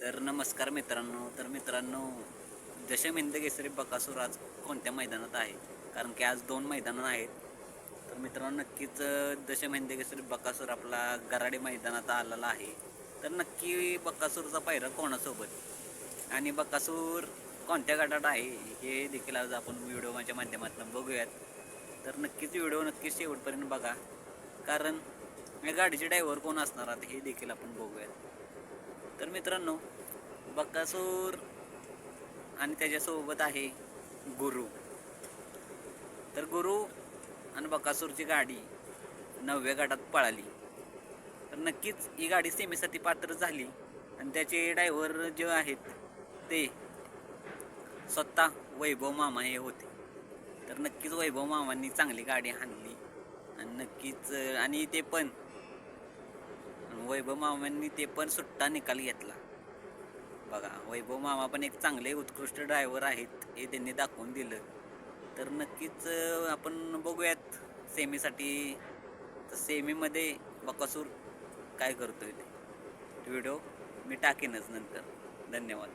तर नमस्कार मित्रांनो तर मित्रांनो दशम हिंद केसरी बकासूर आज कोणत्या मैदानात आहे? कारण की आज दोन मैदानं आहेत. तर मित्रांनो नक्कीच अं, दशम हिंद केसरी बकासूर आपला गराडे मैदानात आलेला आहे. तर नक्की बकासूरचा पायरा कोणासोबत? आणि बकासूर कोणत्या गटात आहे हे देखील आज आपण व्हिडिओच्या माध्यमातून बघूयात. तर नक्कीच व्हिडिओ नक्कीच शेवटपर्यंत बघा. कारण या गाडीचे ड्रायव्हर कोण असणार आता हे देखील आपण बघूयात. तर मित्रांनो बकासूर आणि त्याच्यासोबत आहे गुरु. तर गुरु आणि बकासूरची गाडी नवव्या गटात पळाली. तर नक्कीच ही गाडी सेमीसाठी पात्र झाली. आणि त्याचे ड्रायव्हर जे आहेत ते स्वतः वैभव मामा हे होते. तर नक्कीच वैभव मामांनी चांगली गाडी हाणली आणि नक्कीच आणि ते पण वैभव मामांनी ते पण सुट्टा निकाल घेतला. बघा वैभव मामा पण एक चांगले उत्कृष्ट ड्रायव्हर आहेत हे त्यांनी दाखवून दिलं. तर नक्कीच आपण बघूयात सेमीसाठी. तर सेमीमध्ये बकासूर काय करतोय ते. व्हिडिओ मी टाकेनच नंतर. धन्यवाद.